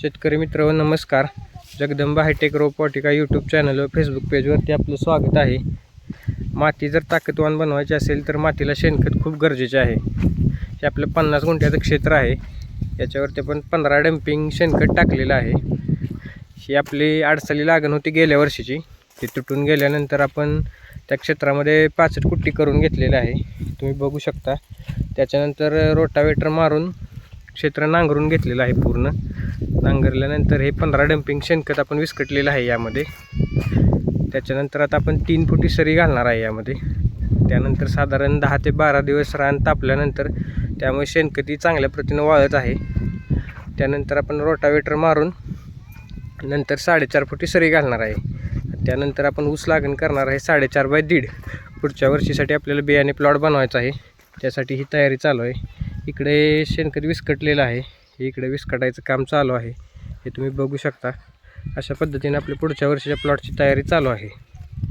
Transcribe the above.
शेतकरी मित्र नमस्कार. जगदंबा हायटेक रोपवाटिका यूट्यूब चॅनल व फेसबुक पेजवरती आपलं स्वागत आहे. माती जर ताकदवान बनवायची असेल तर मातीला शेणखत खूप गरजेचे आहे. हे आपलं पन्नास गुंठ्याचं क्षेत्र आहे. याच्यावरती आपण पंधरा डम्पिंग शेणखत टाकलेलं आहे. ही आपली अडचणी लागण होती गेल्या वर्षीची. ती तुटून गेल्यानंतर आपण त्या क्षेत्रामध्ये पाचट कुट्टी करून घेतलेलं आहे. तुम्ही बघू शकता. त्याच्यानंतर रोटावेटर मारून क्षेत्र नांगरून घेतलेलं आहे पूर्ण. नांगरल्यानंतर हे पंधरा डम्पिंग शेणखत आपण विस्कटलेलं आहे यामध्ये. त्याच्यानंतर आता आपण तीन फुटी सरी घालणार आहे यामध्ये. त्यानंतर साधारण दहा ते बारा दिवस रान तापल्यानंतर त्यामुळे शेणखतही चांगल्या प्रतीनं वाळत आहे. त्यानंतर आपण रोटावेटर मारून नंतर साडेचार फुटी सरी घालणार आहे. त्यानंतर आपण ऊस लागण करणार आहे साडेचार बाय दीड. पुढच्या वर्षीसाठी आपल्याला बियाणे प्लॉट बनवायचा आहे. त्यासाठी ही तयारी चालू आहे. इकडे शेणखत विस्कटलेलं आहे. इकडे विस्कटायचं काम चालू आहे. हे तुम्ही बघू शकता. अशा पद्धतीने आपल्या पुढच्या वर्षीच्या प्लॉटची तयारी चालू आहे.